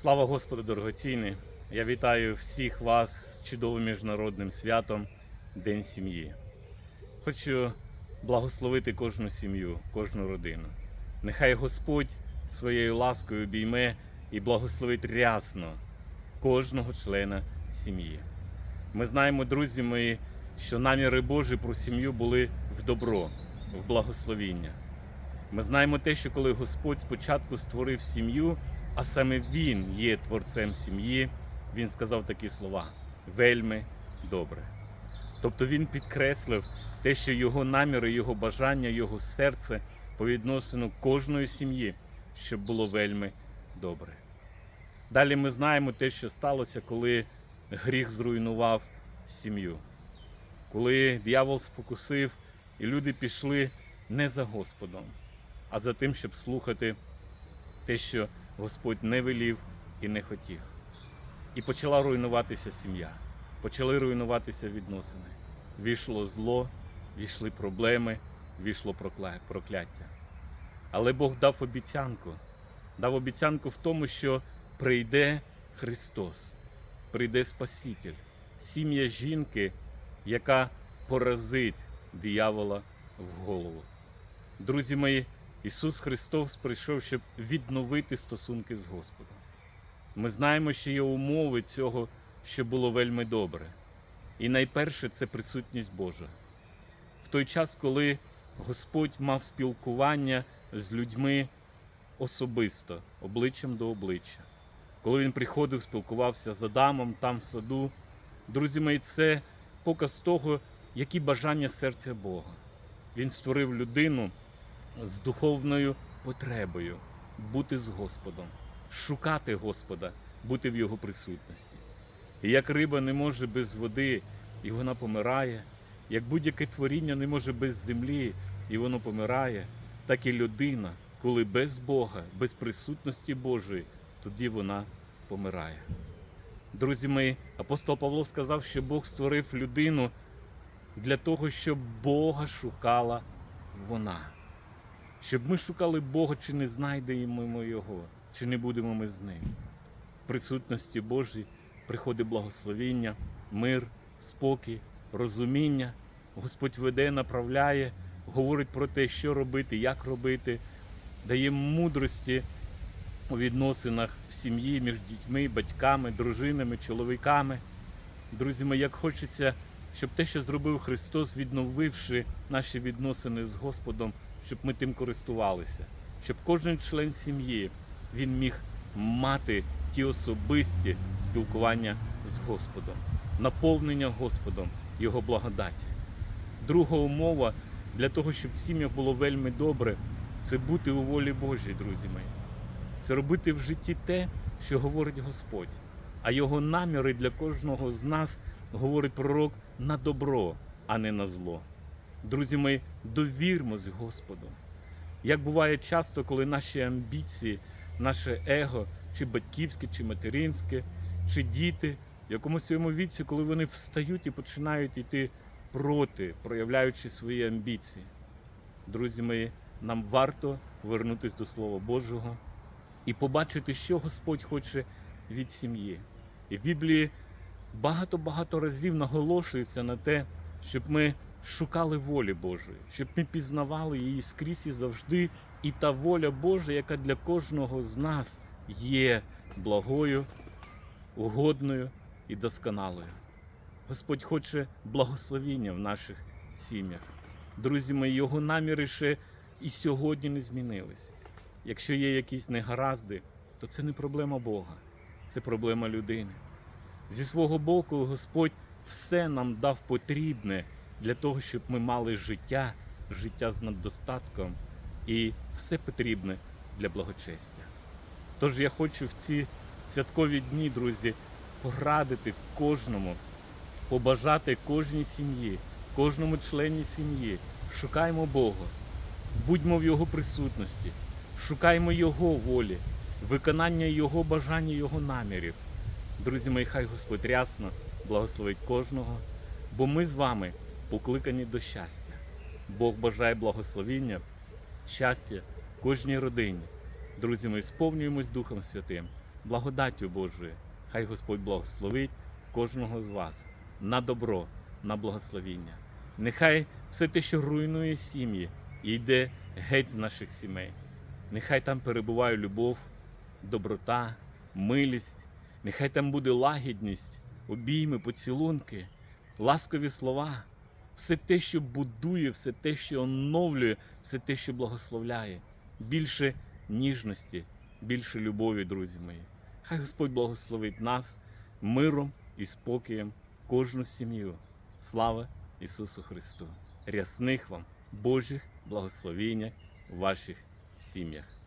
Слава Господу дорогоцінний! Я вітаю всіх вас з чудовим міжнародним святом День сім'ї. Хочу благословити кожну сім'ю, кожну родину. Нехай Господь своєю ласкою обійме і благословить рясно кожного члена сім'ї. Ми знаємо, друзі мої, що наміри Божі про сім'ю були в добро, в благословіння. Ми знаємо те, що коли Господь спочатку створив сім'ю, а саме Він є творцем сім'ї, Він сказав такі слова: вельми добре. Тобто Він підкреслив те, що його наміри, його бажання, його серце по відносину кожної сім'ї, щоб було вельми добре. Далі ми знаємо те, що сталося, коли гріх зруйнував сім'ю, коли диявол спокусив, і люди пішли не за Господом, а за тим, щоб слухати те, що Господь не велів і не хотів. І почала руйнуватися сім'я, почали руйнуватися відносини. Війшло зло, війшли проблеми, війшло прокляття. Але Бог дав обіцянку, дав обіцянку в тому, що прийде Христос, прийде Спаситель, сім'я жінки, яка поразить диявола в голову. Друзі мої, Ісус Христос прийшов, щоб відновити стосунки з Господом. Ми знаємо, що є умови цього, що було вельми добре. І найперше це присутність Божа. В той час, коли Господь мав спілкування з людьми особисто, обличчям до обличчя, коли він приходив, спілкувався з Адамом там в саду, друзі мої, це показ того, які бажання серця Бога. Він створив людину з духовною потребою бути з Господом, шукати Господа, бути в Його присутності. І як риба не може без води, і вона помирає, як будь-яке творіння не може без землі, і воно помирає, так і людина, коли без Бога, без присутності Божої, тоді вона помирає. Друзі мої, апостол Павло сказав, що Бог створив людину для того, щоб Бога шукала вона. Щоб ми шукали Бога, чи не знайдемо ми Його, чи не будемо ми з ним. В присутності Божій приходить благословіння, мир, спокій, розуміння. Господь веде, направляє, говорить про те, що робити, як робити, дає мудрості у відносинах в сім'ї між дітьми, батьками, дружинами, чоловіками. Друзі мої, як хочеться, щоб те, що зробив Христос, відновивши наші відносини з Господом, щоб ми тим користувалися, щоб кожен член сім'ї він міг мати ті особисті спілкування з Господом, наповнення Господом Його благодаті. Друга умова для того, щоб в сім'ях було вельми добре, це бути у волі Божій, друзі мої. Це робити в житті те, що говорить Господь. А його наміри для кожного з нас говорить пророк на добро, а не на зло. Друзі мої, довірмось Господу. Як буває часто, коли наші амбіції, наше его, чи батьківське, чи материнське, чи діти, в якомусь своєму віці, коли вони встають і починають йти проти, проявляючи свої амбіції. Друзі мої, нам варто вернутися до Слова Божого і побачити, що Господь хоче від сім'ї. І в Біблії багато-багато разів наголошується на те, щоб ми шукали волі Божої, щоб ми пізнавали її скрізь і завжди. І та воля Божа, яка для кожного з нас є благою, угодною і досконалою. Господь хоче благословіння в наших сім'ях. Друзі мої, його наміри ще і сьогодні не змінились. Якщо є якісь негаразди, то це не проблема Бога, це проблема людини. Зі свого боку, Господь все нам дав потрібне для того, щоб ми мали життя, життя з наддостатком і все потрібне для благочестя. Тож я хочу в ці святкові дні, друзі, порадити кожному, побажати кожній сім'ї, кожному члені сім'ї. Шукаймо Бога, будьмо в Його присутності, шукаймо Його волі, виконання Його бажань, Його намірів. Друзі мої, хай Господь рясно благословить кожного, бо ми з вами покликані до щастя. Бог бажає благословіння, щастя кожній родині. Друзі мої, сповнюємось Духом Святим. благодаттю Божою. Хай Господь благословить кожного з вас на добро, на благословіння. Нехай все те, що руйнує сім'ї, йде геть з наших сімей. Нехай там перебуває любов, доброта, милість, нехай там буде лагідність, обійми, поцілунки, ласкові слова, все те, що будує, все те, що оновлює, все те, що благословляє. Більше ніжності, більше любові, друзі мої. Хай Господь благословить нас миром і спокоєм кожну сім'ю. Слава Ісусу Христу! Рясних вам Божих благословіння в ваших сім'ях.